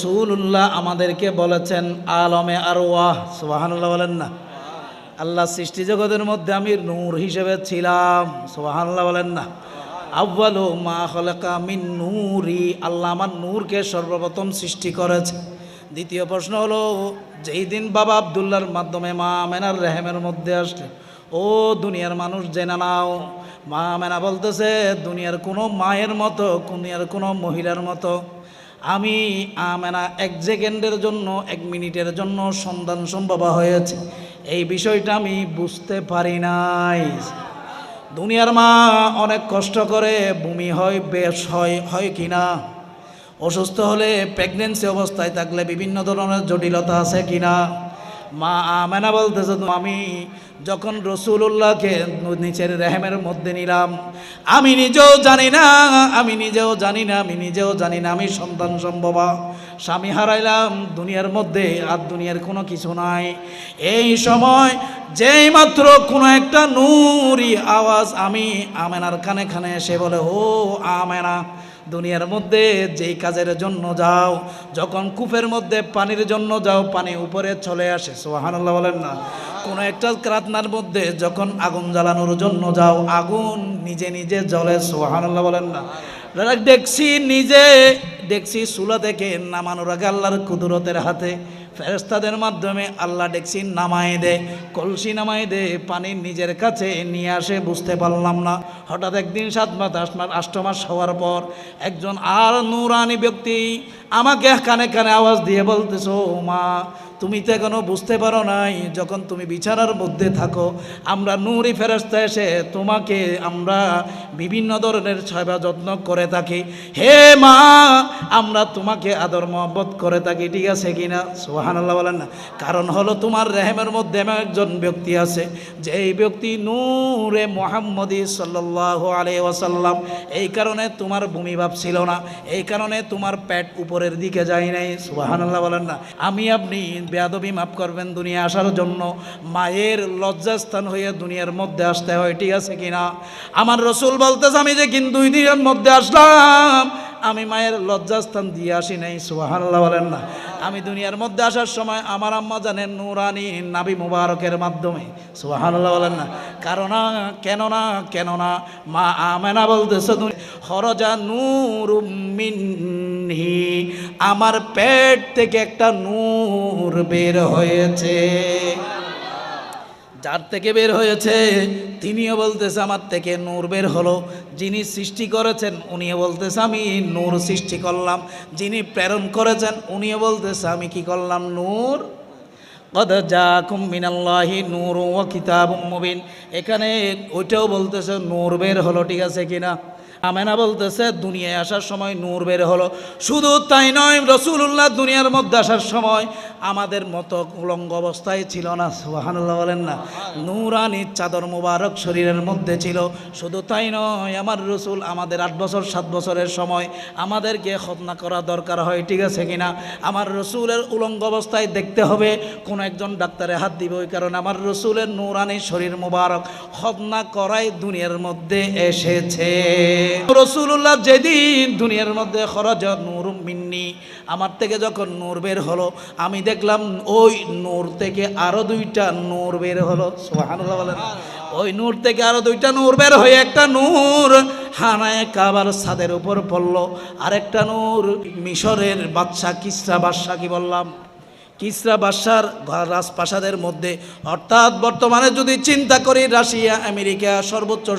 রসুল্লাহ আমাদেরকে বলেছেন, আলমে আর ওয়াহ সুবাহান্লাহ বলেন না। আল্লাহ সৃষ্টি জগতের মধ্যে আমি নূর হিসেবে ছিলাম। সুবাহান্লাহ বলেন না। আব্বালু মা খলেকা মিন নূরি। আল্লাহ আমার নূরকে সর্বপ্রথম সৃষ্টি করেছে। দ্বিতীয় প্রশ্ন হলো, যেই দিন বাবা আবদুল্লার মাধ্যমে মা মেনার রেহেমের মধ্যে আসলে, ও দুনিয়ার মানুষ, জেনে নাও, মা মেনা বলতেছে, দুনিয়ার কোনো মায়ের মতো, দুনিয়ার কোনো মহিলার মতো। আমি আমেনা এক সেকেন্ডের জন্য, এক মিনিটের জন্য সন্ধান সম্ভব হয়েছে। এই বিষয়টা আমি বুঝতে পারি নাই। দুনিয়ার মা অনেক কষ্ট করে বমি হয়, বেশ হয় হয় কি না? অসুস্থ হলে প্রেগনেন্সি অবস্থায় থাকলে বিভিন্ন ধরনের জটিলতা আছে কি না? মা আমেনা বলতেছে আমি যখন রসুল্লাহকে নিচের রেহেমের মধ্যে নিলাম, আমি নিজেও জানি না, আমি নিজেও জানি না, আমি নিজেও জানি না, আমি সন্তান সম্ভবা। স্বামী হারাইলাম, দুনিয়ার মধ্যে আর দুনিয়ার কোনো কিছু নাই। এই সময় যেই মাত্র কোনো একটা নুরি আওয়াজ আমি আমেনার কানে কানে এসে বলে, ও আমেনা, দুনিয়ার মধ্যে যেই কাজের জন্য যাও, যখন কূপের মধ্যে পানির জন্য যাও, পানি উপরে চলে আসে। সোহানুল্লাহ বলেন না। কোনো একটা রাতনার মধ্যে যখন আগুন জ্বালানোর জন্য যাও, আগুন নিজে নিজে জ্বলে সোহানুল্লাহ বলেন না। দেখছি নিজে, দেখছি চুলা থেকে নামানোর আগে আল্লাহর কুদরতের হাতে ফেরেস্তাদের মাধ্যমে আল্লাহ ডেকসি নামাই দে, কলসি নামাই দে, পানি নিজের কাছে নিয়ে আসে, বুঝতে পারলাম না। হঠাৎ একদিন সাত মাস, আট মাস, আষ্ট মাস হওয়ার পর একজন আর নুরানি ব্যক্তি আমাকে কানে কানে আওয়াজ দিয়ে বলতেছো মা তুমি তো এখনও বুঝতে পারো নাই, যখন তুমি বিছানার মধ্যে থাকো, আমরা নুরি ফেরস্তা এসে তোমাকে আমরা বিভিন্ন ধরনের সেবা যত্ন করে থাকি। হে মা, আমরা তোমাকে আদর মহব্বত করে থাকি, ঠিক আছে কিনা? সোহানাল্লাহ বলেন না। কারণ হলো তোমার রেহেমের মধ্যে একজন ব্যক্তি আছে, যে এই ব্যক্তি নূরে মোহাম্মদী সাল্লাহ আলাই ওয়াসাল্লাম। এই কারণে তোমার ভূমি ভাব ছিল না, এই কারণে তোমার পেট উপরের দিকে যায় নাই, সুবাহানাল্লাহ বলেন না। আমি আপনি বেয়াদবি মাফ করবেন দুনিয়া আসার জন্য। মায়ের লজ্জাস্থান হয়ে দুনিয়ার মধ্যে আসতে হয়, ঠিক আছে কিনা আমার রসুল বলতেছে, আমি যে কিন্তু দুই দিনের মধ্যে আসলাম, আমি মায়ের লজ্জাস্থান দিয়ে আসি নাই সোহানাল্লাহ বলেন না। আমি দুনিয়ার মধ্যে আসার সময় আমার আম্মা জানেন নুরানি নাবি মুবারকের মাধ্যমে সোহানাল্লাহ বলেন না। কারণ কেন না কেন না মা আমেনা বলতেছে হরজা নূর মিনহি আমার পেট থেকে একটা নূর বের হয়েছে। যার থেকে বের হয়েছে, তিনিও বলতেছে, আমার থেকে নূর বের হলো। যিনি সৃষ্টি করেছেন, উনিও বলতেছে, আমি নূর সৃষ্টি করলাম। যিনি প্রেরণ করেছেন, উনিও বলতেছে, আমি কি করলাম নূর? কদ যা কুমিনাল্লাহি নূর ও কিতাব মুবিন। এখানে ওইটাও বলতেছে, নূর বের হলো ঠিক আছে কিনা? আমেনা বলতেছে, দুনিয়ায় আসার সময় নূর বের হলো। শুধু তাই নয় রসুল্লাহ দুনিয়ার মধ্যে আসার সময় আমাদের মতো উলঙ্গ অবস্থায় ছিল না সুহানুল্লাহ বলেন না। নূরানি চাদর মুবারক শরীরের মধ্যে ছিল। শুধু তাই নয়, আমার রসুল আমাদের আট বছর, সাত বছরের সময় আমাদেরকে খতনা করা দরকার হয়, ঠিক আছে কিনা? আমার রসুলের উলঙ্গ অবস্থায় দেখতে হবে, কোনো একজন ডাক্তারে হাত দিবে ওই কারণে আমার রসুলের নূরানি শরীর মুবারক খতনা করাই দুনিয়ার মধ্যে এসেছে। রসুল্লাহ যেদিন দুনিয়ার মধ্যে খরচ, নূর মিন্নি আমার থেকে যখন নূর বের হলো আমি দেখলাম ওই নূর থেকে আরও দুইটা নূর বের হলো। সুবহানাল্লাহ বলেন। ওই নূর থেকে আরও দুইটা নূর বের হয়ে একটা নূর হানায় কাবার ছাদের উপর পড়ল। আরেকটা নূর মিশরের বাদশা কিসরা বাদশা কি বললাম? কিসরা বাদশার রাজপ্রাসাদের মধ্যে। অর্থাৎ বর্তমানে যদি চিন্তা করি রাশিয়া আমেরিকা সর্বোচ্চ